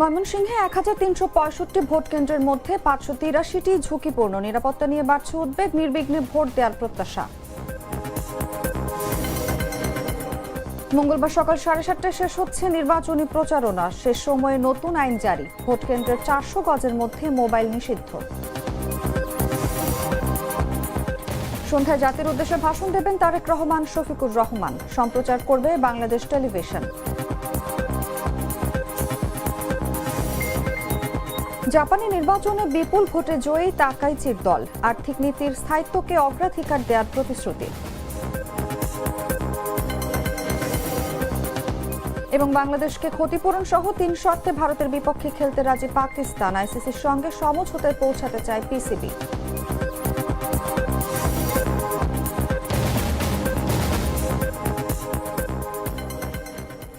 ময়মনসিংহে এক হাজার তিনশো পঁয়ষট্টি ভোট কেন্দ্রের মধ্যে পাঁচশো তিরাশিটি ঝুঁকিপূর্ণ। নিরাপত্তা নিয়ে বাড়ছে উদ্বেগ, নির্বিঘ্নে ভোট দেওয়ার প্রত্যাশা। মঙ্গলবার সকাল সাড়ে সাতটায় শেষ হচ্ছে নির্বাচনী প্রচারণা। শেষ সময়ে নতুন আইন জারি। ভোট কেন্দ্রের চারশো গজের মধ্যে মোবাইল নিষিদ্ধ। সন্ধ্যায় জাতির উদ্দেশ্যে ভাষণ দেবেন তারেক রহমান, শফিকুর রহমান। সম্প্রচার করবে বাংলাদেশ টেলিভিশন। জাপানি নির্বাচনে বিপুল ভোটে জয়ী তাকাইচির দল। আর্থিক নীতির স্থায়িত্বকে অগ্রাধিকার দেওয়ার প্রতিশ্রুতি। এবং বাংলাদেশকে ক্ষতিপূরণ সহ তিন শর্তে ভারতের বিপক্ষে খেলতে রাজি পাকিস্তান। আইসিসির সঙ্গে সমঝোতায় পৌঁছাতে চায় পিসিবি।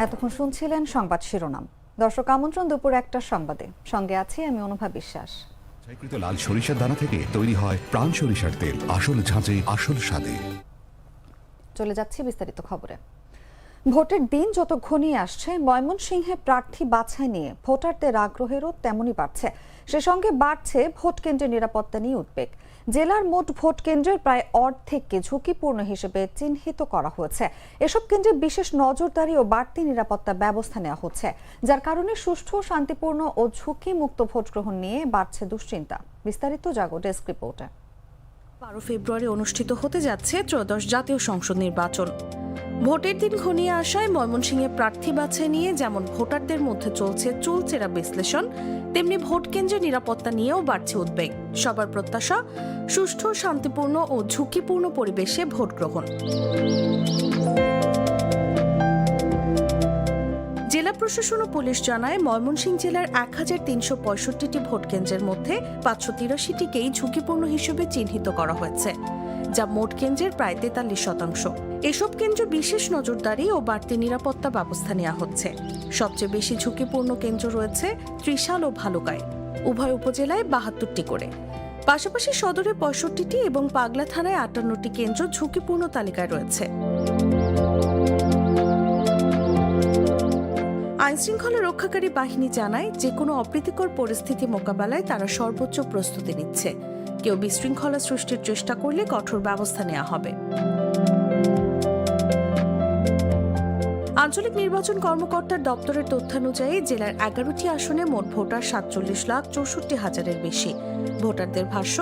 এতক্ষণ শুনছিলেন সংবাদ শিরোনাম। দর্শক আমন্ত্রণ দুপুর একটা সংবাদে। সঙ্গে আছি আমি অনুভা বিশ্বাস। ছাইকৃত লাল সরিষার দানা থেকে তৈরি হয় প্রাণ সরিষার তেল। আসল ঝাঁঝে আসল স্বাদে। চলে যাচ্ছি বিস্তারিত খবরে। ভোটের দিন যত ঘনিয়ে আসছে ময়মনসিংহে প্রার্থী বাছাই নিয়ে ভোটারদের আগ্রহেরও তেমনই বাড়ছে। সে সঙ্গে বাড়ছে ভোট কেন্দ্রের নিরাপত্তা নিয়ে উদ্বেগ। জেলার মোট ভোট কেন্দ্রের প্রায় অর্ধেককে ঝুঁকিপূর্ণ হিসেবে চিহ্নিত করা হয়েছে। এসব কেন্দ্রে বিশেষ নজরদারি ও বাড়তি নিরাপত্তা ব্যবস্থা নেওয়া হচ্ছে, যার কারণে সুষ্ঠু, শান্তিপূর্ণ ও ঝুঁকিমুক্ত ভোট গ্রহণ নিয়ে বাড়ছে দুশ্চিন্তা। বিস্তারিত জাগো ডেস্ক রিপোর্টে। বারো ফেব্রুয়ারি অনুষ্ঠিত হতে যাচ্ছে ত্রয়োদশ জাতীয় সংসদ নির্বাচন। ভোটের দিন ঘনিয়ে আসায় ময়মনসিংহে প্রার্থী বাছাই নিয়ে যেমন ভোটারদের মধ্যে চলছে চুলচেরা বিশ্লেষণ, তেমনি ভোট কেন্দ্রের নিরাপত্তা নিয়েও বাড়ছে উদ্বেগ। সবার প্রত্যাশা, সুষ্ঠু, শান্তিপূর্ণ ও ঝুঁকিপূর্ণ পরিবেশে ভোট গ্রহণ। জেলা প্রশাসন ও পুলিশ জানায়, ময়মনসিংহ জেলার এক হাজার তিনশো পঁয়ষট্টিটি ভোট কেন্দ্রের মধ্যে পাঁচশো তিরাশিটিকেই ঝুঁকিপূর্ণ হিসেবে চিহ্নিত করা হয়েছে। যা মোট কেন্দ্রের প্রায় তেতাল্লিশ শতাংশ। এসব কেন্দ্র বিশেষ নজরদারি ও বাড়তি নিরাপত্তা ব্যবস্থা নেওয়া হচ্ছে। সবচেয়ে বেশি ঝুঁকিপূর্ণ কেন্দ্র রয়েছে ত্রিশাল ও ভালুকায়, উভয় উপজেলায় বাহাত্তরটি করে। পাশাপাশি সদরে পঁয়ষট্টিটি এবং পাগলা থানায় আটান্নটি কেন্দ্র ঝুঁকিপূর্ণ তালিকায় রয়েছে। আইনশৃঙ্খলা রক্ষাকারী বাহিনী জানায় যে কোনো অপ্রীতিকর পরিস্থিতি মোকাবেলায় তারা সর্বোচ্চ প্রস্তুতি নিচ্ছে। কেউ বিশৃঙ্খলা সৃষ্টির চেষ্টা করলে কঠোর ব্যবস্থা নেওয়া হবে। আঞ্চলিক নির্বাচন কর্মকর্তার দপ্তরের তথ্যানুযায়ী জেলার এগারোটি আসনে মোট ভোটার সাতচল্লিশ লাখ চৌষট্টি হাজারের বেশি। ভোটারদের ভাষ্য,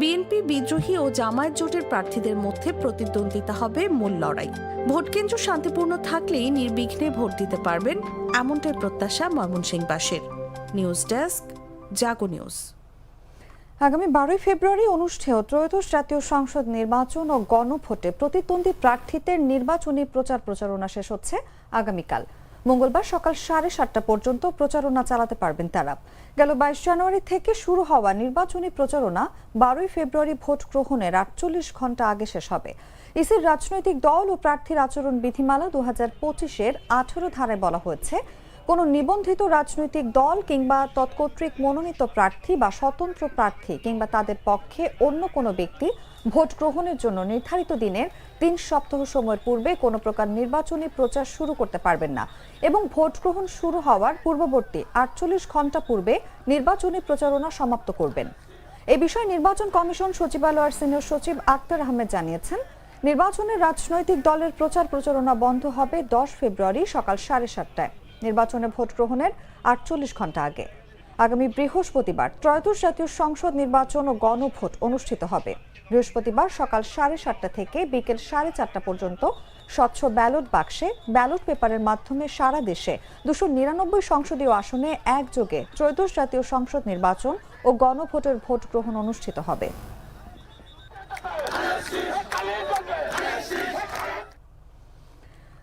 বিএনপি, বিদ্রোহী ও জামায়াত জোটের প্রার্থীদের মধ্যে প্রতিদ্বন্দ্বিতা হবে মূল লড়াই। ভোটকেন্দ্র শান্তিপূর্ণ থাকলেই নির্বিঘ্নে ভোট দিতে পারবেন এমনটাই প্রত্যাশা ময়মনসিংহবাসীর। News desk, Jago news. আগামী বারোই ফেব্রুয়ারি অনুষ্ঠেয় ত্রয়োদশ জাতীয় সংসদ নির্বাচন ও গণভোটে প্রতিদ্বন্দ্বী প্রার্থীদের নির্বাচনী প্রচার প্রচারণা শেষ হচ্ছে। আগামীকাল। মঙ্গলবার সকাল সাড়ে সাতটা পর্যন্ত প্রচারণা চালাতে পারবেন তারা। গেল বাইশ জানুয়ারি থেকে শুরু হওয়া নির্বাচনী প্রচারণা বারোই ফেব্রুয়ারি ভোট গ্রহণের আটচল্লিশ ঘণ্টা আগে শেষ হবে। ইসির রাজনৈতিক দল ও প্রার্থীর আচরণ বিধিমালা দু হাজার পঁচিশের আঠেরো ধারায় বলা হয়েছে। কোনো নিবন্ধিত রাজনৈতিক দল কিংবা তৎকর্তৃক মনোনীত প্রার্থী বা স্বতন্ত্র প্রার্থী কিংবা তাদের পক্ষে অন্য কোনো ব্যক্তি ভোট গ্রহণের জন্য নির্ধারিত দিনের তিন সপ্তাহ সময়ের পূর্বে কোনো প্রকার নির্বাচনী প্রচার শুরু করতে পারবেন না এবং ভোট গ্রহণ শুরু হওয়ার পূর্ববর্তী আটচল্লিশ ঘণ্টা পূর্বে নির্বাচনী প্রচারণা সমাপ্ত করবেন। এ বিষয়ে নির্বাচন কমিশন সচিবালয়ের সিনিয়র সচিব আক্তার আহমেদ জানিয়েছেন, নির্বাচনের রাজনৈতিক দলের প্রচার প্রচারণা বন্ধ হবে দশ ফেব্রুয়ারি সকাল সাড়ে সাতটায়। নির্বাচনে ভোট গ্রহণের আটচল্লিশ ঘণ্টা আগে। আগামী বৃহস্পতিবার ত্রয়োদশ জাতীয় সংসদ নির্বাচন ও গণভোট অনুষ্ঠিত হবে। বৃহস্পতিবার সকাল সাড়ে সাতটা থেকে বিকেল সাড়ে চারটা পর্যন্ত স্বচ্ছ ব্যালট বাক্সে ব্যালট পেপারের মাধ্যমে সারা দেশে দুশো নিরানব্বই সংসদীয় আসনে একযোগে ত্রয়োদশ জাতীয় সংসদ নির্বাচন ও গণভোটের ভোট গ্রহণ অনুষ্ঠিত হবে।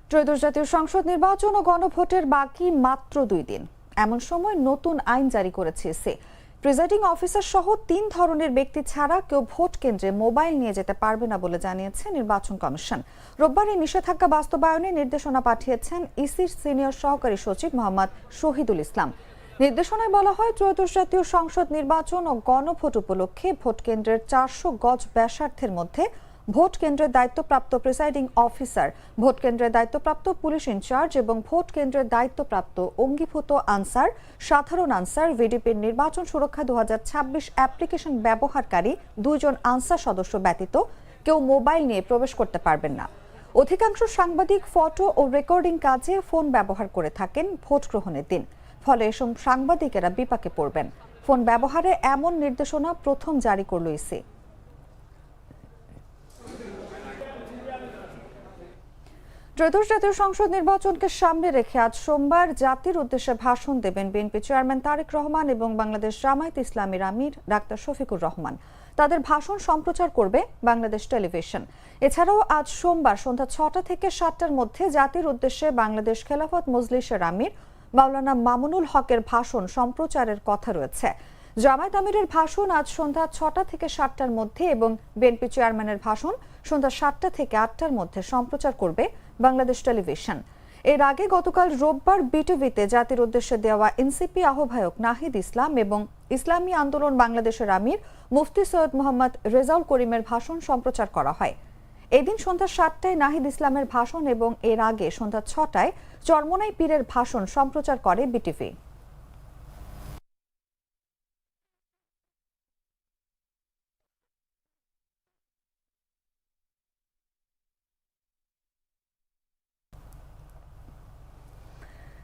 ত্রয়োদশ জাতীয় সংসদ নির্বাচন ও গণভোটের বাকি মাত্র দুই দিন। এমন সময় নতুন আইন জারি করেছে সে প্রিজাইডিং অফিসার সহ তিন ধরনের ব্যক্তি ছাড়া কেউ ভোট কেন্দ্রে মোবাইল নিয়ে যেতে পারবে না বলে জানিয়েছে নির্বাচন কমিশন। রোববার এই নিষেধাজ্ঞা বাস্তবায়নে নির্দেশনা পাঠিয়েছেন ইসির সিনিয়র সহকারী সচিব মোহাম্মদ শহীদুল ইসলাম। নির্দেশনায় বলা হয়, ত্রয়োদশ জাতীয় সংসদ নির্বাচন ও গণভোট উপলক্ষে ভোট কেন্দ্রের চারশো গজ ব্যাসার্ধের মধ্যে ভোট কেন্দ্রের দায়িত্বপ্রাপ্ত প্রিসাইডিং অফিসার ভোট কেন্দ্রের দায়িত্বপ্রাপ্ত পুলিশ ইনচার্জ এবং ভোট কেন্দ্রের দায়িত্বপ্রাপ্ত অঙ্গীভূত আনসার, সাধারণ আনসার ভিডিপির নির্বাচন সুরক্ষা দুহাজার ছাব্বিশ অ্যাপ্লিকেশন ব্যবহারকারী দুইজন আনসার সদস্য ব্যতীত কেউ মোবাইল নিয়ে প্রবেশ করতে পারবেন না। অধিকাংশ সাংবাদিক ফটো ও রেকর্ডিং কাজে ফোন ব্যবহার করে থাকেন, ভোট গ্রহণের দিন। ফলে এসব সাংবাদিকেরা বিপাকে পড়বেন। ফোন ব্যবহারে এমন নির্দেশনা প্রথম জারি করল ইসি। ত্রয়োদশ জাতীয় সংসদ নির্বাচনকে সামনে রেখে আজ সোমবার জাতির উদ্দেশ্যে ভাষণ দেবেন বিএনপি চেয়ারম্যান তারেক রহমান এবং বাংলাদেশ জামায়াত ইসলামীর আমির ডাক্তার শফিকুর রহমান। তাদের ভাষণ সম্প্রচার করবে বাংলাদেশ টেলিভিশন। এছাড়াও আজ সোমবার সন্ধ্যা ছটা থেকে সাতটার মধ্যে জাতির উদ্দেশ্যে বাংলাদেশ খেলাফত মজলিসের আমির মাওলানা মামুনুল হকের ভাষণ সম্প্রচারের কথা রয়েছে। জামায়াত আমিরের ভাষণ আজ সন্ধ্যা ছটা থেকে সাতটার মধ্যে এবং বিএনপি চেয়ারম্যানের ভাষণ সন্ধ্যা সাতটা থেকে আটটার মধ্যে সম্প্রচার করবে বাংলাদেশ টেলিভিশন। এর আগে গতকাল রোববার বিটিভিতে জাতির উদ্দেশ্যে দেওয়া এনসিপি আহ্বায়ক নাহিদ ইসলাম এবং ইসলামী আন্দোলন বাংলাদেশের আমির মুফতি সৈয়দ মোহাম্মদ রেজাউল করিমের ভাষণ সম্প্রচার করা হয়। এদিন সন্ধ্যা সাতটায় নাহিদ ইসলামের ভাষণ এবং এর আগে সন্ধ্যা ছটায় চরমনাই পীরের ভাষণ সম্প্রচার করে বিটিভি।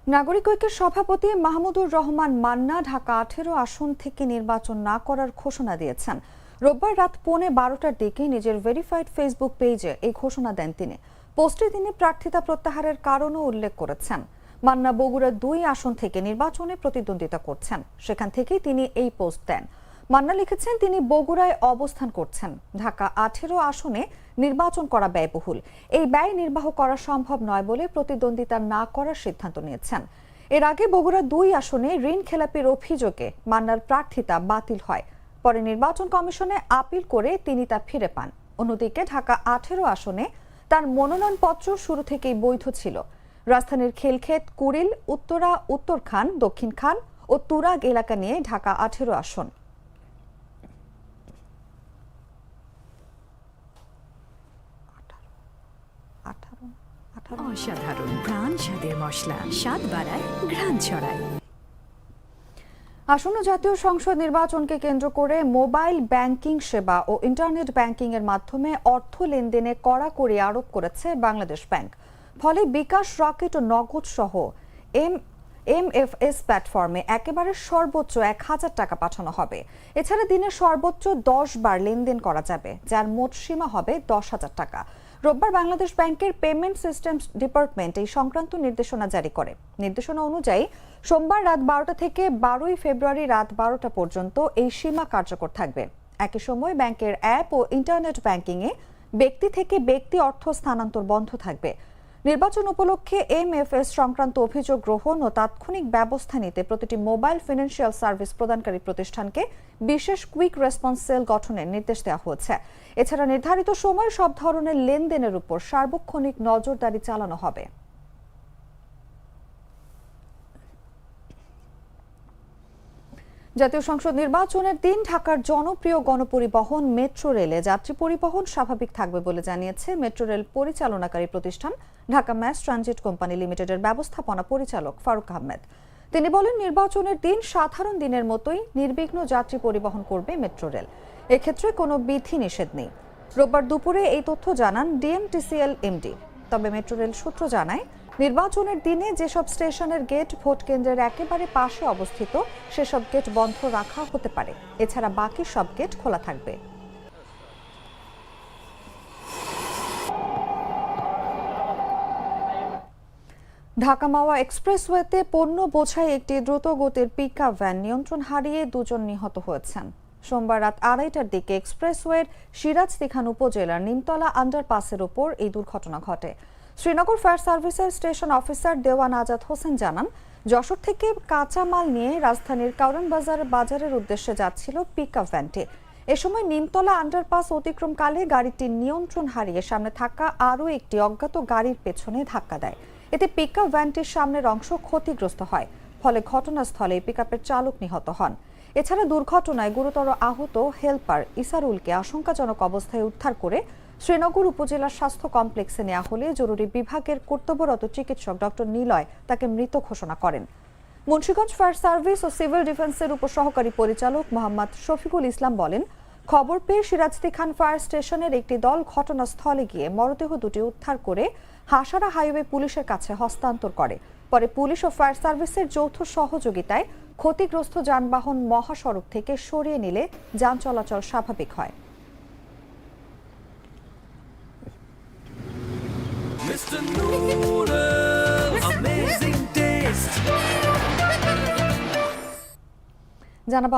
নাগরিক ঐক্যের সভাপতি মাহমুদুর রহমান মান্না ঢাকা আঠেরো আসন থেকে নির্বাচন না করার ঘোষণা দিয়েছেন। রোববার রাত পৌনে বারোটার দিকে নিজের ভেরিফাইড ফেসবুক পেজে এই ঘোষণা দেন তিনি। পোস্টে তিনি প্রার্থিতা প্রত্যাহারের কারণও উল্লেখ করেছেন। মান্না বগুড়া দুই আসন থেকে নির্বাচনে প্রতিদ্বন্দ্বিতা করছেন। সেখান থেকেই তিনি এই পোস্ট দেন। মান্না লিখেছেন, তিনি বগুড়ায় অবস্থান করছেন। ঢাকা আঠেরো আসনে নির্বাচন করা ব্যয়বহুল। এই ব্যয় নির্বাহ করা সম্ভব নয় বলে প্রতিদ্বন্দ্বিতা না করার সিদ্ধান্ত নিয়েছেন। এর আগে বগুড়া দুই আসনে ঋণ খেলাপির অভিযোগে মান্নার প্রার্থিতা বাতিল হয়। পরে নির্বাচন কমিশনে আপিল করে তিনি তা ফিরে পান। অন্যদিকে ঢাকা আঠেরো আসনে তার মনোনয়নপত্র শুরু থেকেই বৈধ ছিল। রাজধানীর খেলক্ষেত কুড়িল, উত্তরা, উত্তর খান, দক্ষিণ খান ও তুরাগ এলাকা নিয়ে ঢাকা আঠেরো আসন আঠারো আঠারো অসাধারণ প্রাণ স্বাদের মশলা, স্বাদ বাড়ায়, ঘ্রাণ ছড়ায়। আসন্ন জাতীয় সংসদ নির্বাচনকে কেন্দ্র করে মোবাইল ব্যাংকিং সেবা ও ইন্টারনেট ব্যাংকিং এর মাধ্যমে অর্থ লেনদেনে কড়াকড়ি আরোপ করেছে বাংলাদেশ ব্যাংক। ফলে বিকাশ রকেট ও নগদ সহ এম, এমএফএস প্ল্যাটফর্মে একেবারে সর্বোচ্চ এক হাজার টাকা পাঠানো হবে। এছাড়া দিনে সর্বোচ্চ দশ বার লেনদেন করা যাবে, যার মোট সীমা হবে দশ হাজার টাকা। রোববার বাংলাদেশ ব্যাংকের পেমেন্ট সিস্টেমস ডিপার্টমেন্ট এই সংক্রান্ত নির্দেশনা জারি করে। নির্দেশনা অনুযায়ী, সোমবার রাত বারোটা থেকে বারোই ফেব্রুয়ারি রাত বারোটা পর্যন্ত এই সীমা কার্যকর থাকবে। একই সময় ব্যাংকের অ্যাপ ও ইন্টারনেট ব্যাংকিংয়ে ব্যক্তি থেকে ব্যক্তি অর্থ স্থানান্তর বন্ধ থাকবে। নির্বাচন উপলক্ষে এমএফএস সংক্রান্ত অভিযোগ গ্রহণ ও তাৎক্ষণিক ব্যবস্থা নিতে প্রতিটি মোবাইল ফিনান্সিয়াল সার্ভিস প্রদানকারী প্রতিষ্ঠানকে বিশেষ কুইক রেসপন্স সেল গঠনের নির্দেশ দেওয়া হয়েছে। এছাড়া নির্ধারিত সময় সব ধরনের লেনদেনের উপর সার্বক্ষণিক নজরদারি চালানো হবে। জাতীয় সংসদ নির্বাচনের দিন ঢাকার জনপ্রিয় গণপরিবহন মেট্রো রেলে যাত্রী পরিবহন স্বাভাবিক থাকবে বলে জানিয়েছে মেট্রো রেল পরিচালনাকারী প্রতিষ্ঠান, ঢাকা ম্যাস ট্রানজিট কোম্পানি লিমিটেডের ব্যবস্থাপনা পরিচালক ফারুক আহমেদ। তিনি বলেন, নির্বাচনের দিন সাধারণ দিনের মতোই নির্বিঘ্ন যাত্রী পরিবহন করবে মেট্রো রেল। এক্ষেত্রে কোনো বিধি নিষেধ নেই। রোববার দুপুরে এই তথ্য জানান ডিএমটিসিএল এমডি। তবে মেট্রো রেল সূত্র জানায় নির্বাচনের দিনে যেসব স্টেশনের গেট ভোট কেন্দ্রের একেবারে পাশে অবস্থিত, সেসব গেট বন্ধ রাখা হতে পারে। এছাড়া বাকি সব গেট খোলা থাকবে। ঢাকা মাওয়া এক্সপ্রেসওয়েতে পণ্য বোঝাই একটি দ্রুতগতির পিকআপ ভ্যান নিয়ন্ত্রণ হারিয়ে দুজন নিহত হয়েছেন। সোমবার রাত আড়াইটার দিকে এক্সপ্রেসওয়ের সিরাজদিখান উপজেলার নিমতলা আন্ডারপাসের ওপর এই দুর্ঘটনা ঘটে। শ্রীনগর ফায়ার সার্ভিসের স্টেশন অফিসার দেওয়ান আজাদ হোসেন জানান, যশোর থেকে কাঁচা মাল নিয়ে রাজধানীর কারণ বাজার বাজারের উদ্দেশ্যে যাচ্ছিল পিকআপ ভ্যানটি এ সময় নিমতলা আন্ডারপাস অতিক্রমকালে গাড়িটি নিয়ন্ত্রণ হারিয়ে সামনে থাকা আরও একটি অজ্ঞাত গাড়ির পেছনে ধাক্কা দেয়। এতে পিকআপ ভ্যানটির সামনের অংশ ক্ষতিগ্রস্ত হয়, ফলে ঘটনাস্থলে পিকআপের চালক নিহত হন। এছাড়া দুর্ঘটনায় গুরুতর আহত হেলপার ইসারুলকে আশঙ্কাজনক অবস্থায় উদ্ধার করে শ্রীনগর উপজেলার স্বাস্থ্য কমপ্লেক্সে নেওয়া হলে জরুরি বিভাগের কর্তব্যরত চিকিৎসক ডক্টর নিলয় তাকে মৃত ঘোষণা করেন। মুন্সিগঞ্জ ফায়ার সার্ভিস ও সিভিল ডিফেন্সের উপসহকারী পরিচালক মোহাম্মদ শফিকুল ইসলাম বলেন, খবর পেয়ে সিরাজদি খান ফায়ার স্টেশনের একটি দল ঘটনাস্থলে গিয়ে মরদেহ দুটি উদ্ধার করে হাসারা হাইওয়ে পুলিশের কাছে হস্তান্তর করে। পরে পুলিশ ও ফায়ার সার্ভিসের যৌথ সহযোগিতায় ক্ষতিগ্রস্ত যানবাহন মহাসড়ক থেকে সরিয়ে নিলে যান চলাচল স্বাভাবিক হয়।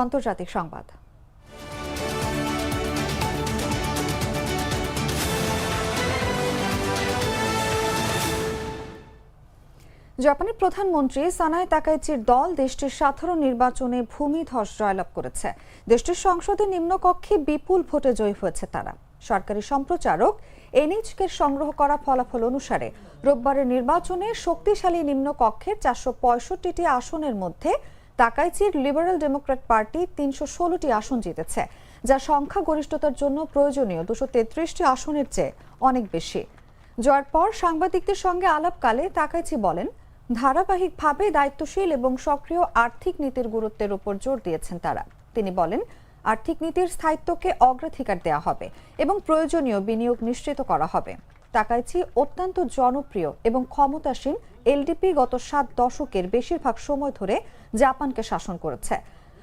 আন্তর্জাতিক সংবাদ। জাপানের প্রধানমন্ত্রী সানায় তাকাইচির দল দেশটির সাধারণ নির্বাচনে ভূমিধস জয়লাভ করেছে। দেশটির সংসদের নিম্নকক্ষে বিপুল ভোটে জয়ী হয়েছে তারা। সরকারি সম্প্রচারক এনএইচকে সংগ্রহ করা ফলাফল অনুসারে রোববারের নির্বাচনে শক্তিশালী নিম্নকক্ষের চারশো পঁয়ষট্টিটি আসনের মধ্যে তাকাইচির লিবারেল ডেমোক্র্যাট পার্টি তিনশো ষোলোটি আসন জিতেছে, যা সংখ্যাগরিষ্ঠতার জন্য প্রয়োজনীয় দুশো তেত্রিশটি আসনের চেয়ে অনেক বেশি। জয়ের পর সাংবাদিকদের সঙ্গে আলাপকালে তাকাইচি বলেন, ধারাবাহিকভাবে দায়িত্বশীল এবং সক্রিয় আর্থিক নীতির গুরুত্বের উপর জোর দিয়েছেন তারা। তিনি বলেন আর্থিক নীতির স্থায়িত্বকে অগ্রাধিকার দেওয়া হবে এবং প্রয়োজনীয় বিনিয়োগ নিশ্চিত করা হবে। তাকাইচি অত্যন্ত জনপ্রিয় এবং ক্ষমতাসীন এলডিপি গত সাত দশকের বেশিরভাগ সময় ধরে জাপানকে শাসন করেছে।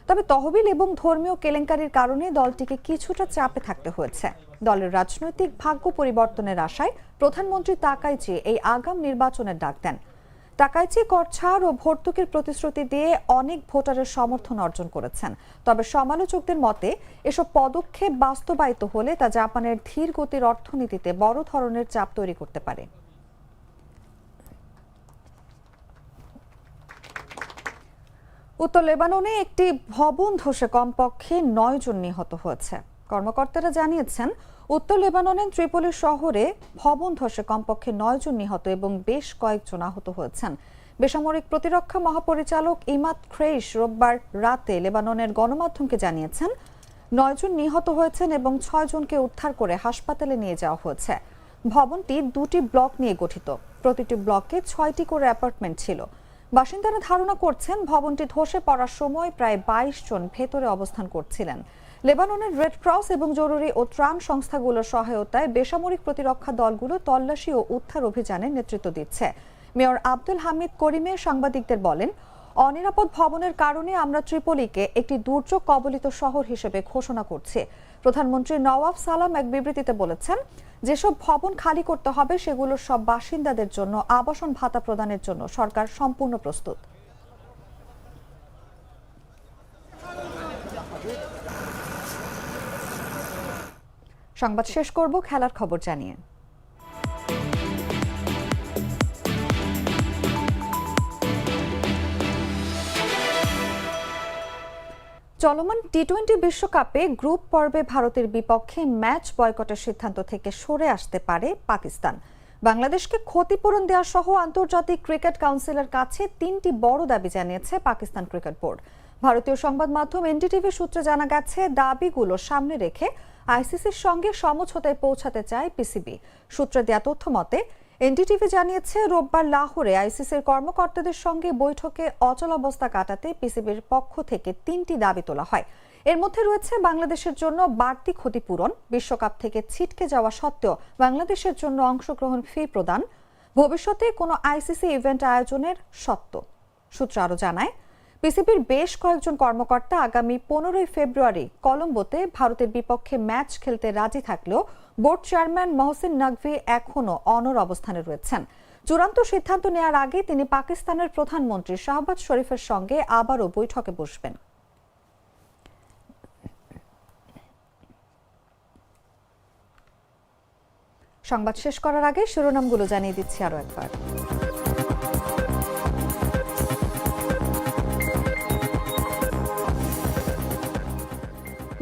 তবে তহবিল এবং ধর্মীয় কেলেঙ্কারির কারণে দলটিকে কিছুটা চাপে থাকতে হয়েছে। দলের রাজনৈতিক ভাগ্য পরিবর্তনের আশায় প্রধানমন্ত্রী তাকাইচি এই আগাম নির্বাচনের ডাক দেন। তাকাইচি কর ছাড় ও ভর্তুকির প্রতিশ্রুতি দিয়ে অনেক ভোটারের সমর্থন অর্জন করেছেন। তবে সমালোচকদের মতে, এসব পদক্ষেপ বাস্তবায়িত হলে তা জাপানের ধীর গতির অর্থনীতিতে বড় ধরনের চাপ তৈরি করতে পারে। উত্তর লেবাননে একটি ভবন ধসে কমপক্ষে নয় জন নিহত হয়েছে। কর্মকর্তারা জানিয়েছেন, উত্তর লেবাননের ত্রিপলি শহরে ভবন ধসে কমপক্ষে নয় জন নিহত এবং বেশ কয়েকজন আহত হয়েছেন। বেসামরিক প্রতিরক্ষা মহাপরিচালক ইমাদ খ্রেইশ রোববার রাতে লেবাননের গণমাধ্যমকে জানিয়েছেন নয়জন নিহত হয়েছেন এবং ছয় জনকে উদ্ধার করে হাসপাতালে নিয়ে যাওয়া হয়েছে। ভবনটি দুটি ব্লক নিয়ে গঠিত। প্রতিটি ব্লকে ছয়টি করে অ্যাপার্টমেন্ট ছিল। বাসিন্দারা ধারণা করছেন, ভবনটি ধসে পড়ার সময় প্রায় বাইশ জন ভেতরে অবস্থান করছিলেন। লেবাননের রেড ক্রস এবং জরুরি ও ত্রাণ সংস্থাগুলোর সহায়তায় বেসামরিক প্রতিরক্ষা দলগুলো তল্লাশি ও উদ্ধার অভিযানে নেতৃত্ব দিচ্ছে। মেয়র আব্দুল হামিদ করিমে সাংবাদিকদের বলেন, অনিরাপদ ভবনের কারণে আমরা ত্রিপলিকে একটি দুর্যোগ কবলিত শহর হিসেবে ঘোষণা করছি। প্রধানমন্ত্রী নওয়াব সালাম এক বিবৃতিতে বলেছেন, যেসব ভবন খালি করতে হবে সেগুলোর সব বাসিন্দাদের জন্য, আবাসন ভাতা প্রদানের জন্য সরকার সম্পূর্ণ প্রস্তুত। সংবাদ শেষ করব, খেলার খবর জানিয়ে। চলমান টি টোয়েন্টি বিশ্বকাপে গ্রুপ পর্বে ভারতের বিপক্ষে ম্যাচ বয়কটের সিদ্ধান্ত থেকে সরে আসতে পারে পাকিস্তান। বাংলাদেশকে ক্ষতিপূরণ দেওয়া সহ আন্তর্জাতিক ক্রিকেট কাউন্সিলের কাছে তিনটি বড় দাবি জানিয়েছে পাকিস্তান ক্রিকেট বোর্ড। ভারতীয় সংবাদ মাধ্যম এনডিটিভি সূত্রে জানা গেছে, দাবিগুলো সামনে রেখে আইসিসির সঙ্গে সমঝোতায় পৌঁছাতে চায় পিসিবি। সূত্রে দেওয়া তথ্য মতে, এনডিটিভি জানিয়েছে, রোববার লাহোরে আইসিসির কর্মকর্তাদের সঙ্গে বৈঠকে অচলাবস্থা কাটাতে পিসিবির পক্ষ থেকে তিনটি দাবি তোলা হয়। এর মধ্যে রয়েছে, বাংলাদেশের জন্য বাড়তি ক্ষতিপূরণ, বিশ্বকাপ থেকে ছিটকে যাওয়া সত্ত্বেও বাংলাদেশের জন্য অংশগ্রহণ ফি প্রদান, ভবিষ্যতে কোনো আইসিসি ইভেন্ট আয়োজনের সত্ত্ব সূত্র আরও জানায় পিসিবির বেশ কয়েকজন কর্মকর্তা আগামী পনেরোই ফেব্রুয়ারি কলম্বোতে ভারতের বিপক্ষে ম্যাচ খেলতে রাজি থাকলেও বোর্ড চেয়ারম্যান মহসিন নকভি এখনও অনর অবস্থানে রয়েছেন। চূড়ান্ত সিদ্ধান্ত নেওয়ার আগে তিনি পাকিস্তানের প্রধানমন্ত্রী শাহবাজ শরীফের সঙ্গে আবারও বৈঠকে বসবেন। সংবাদ শেষ করার আগে শিরোনামগুলো জানিয়ে দিচ্ছি আরও একবার।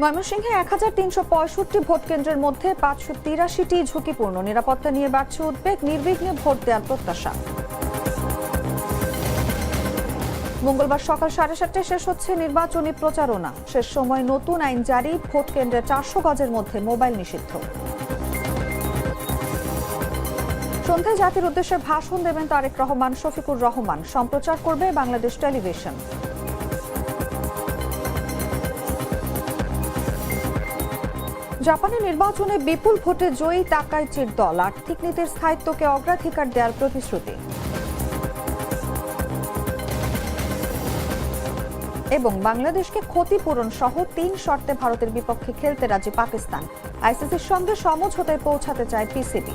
ময়মনসিংহে এক হাজার তিনশো পঁয়ষট্টি ভোট কেন্দ্রের মধ্যে পাঁচশো তিরাশিটি ঝুঁকিপূর্ণ। নিরাপত্তা নিয়ে বাড়ছে উদ্বেগ, নির্বিঘ্নে ভোট দেওয়ার প্রত্যাশা। মঙ্গলবার সকাল সাড়ে সাতটায় শেষ হচ্ছে নির্বাচনী প্রচারণা। শেষ সময় নতুন আইন জারি ভোট কেন্দ্রে চারশো গজের মধ্যে মোবাইল নিষিদ্ধ। সন্ধ্যায় জাতির উদ্দেশ্যে ভাষণ দেবেন তারেক রহমান, শফিকুর রহমান। সম্প্রচার করবে বাংলাদেশ টেলিভিশন। জাপানি নির্বাচনে বিপুল ভোটে জয়ী তাকাইচির দল। আর্থিক নীতির স্থায়িত্বকে অগ্রাধিকার দেওয়ার প্রতিশ্রুতি। এবং বাংলাদেশকে ক্ষতিপূরণ সহ তিন শর্তে ভারতের বিপক্ষে খেলতে রাজি পাকিস্তান। আইসিসির সঙ্গে সমঝোতায় পৌঁছাতে চায় পিসিবি।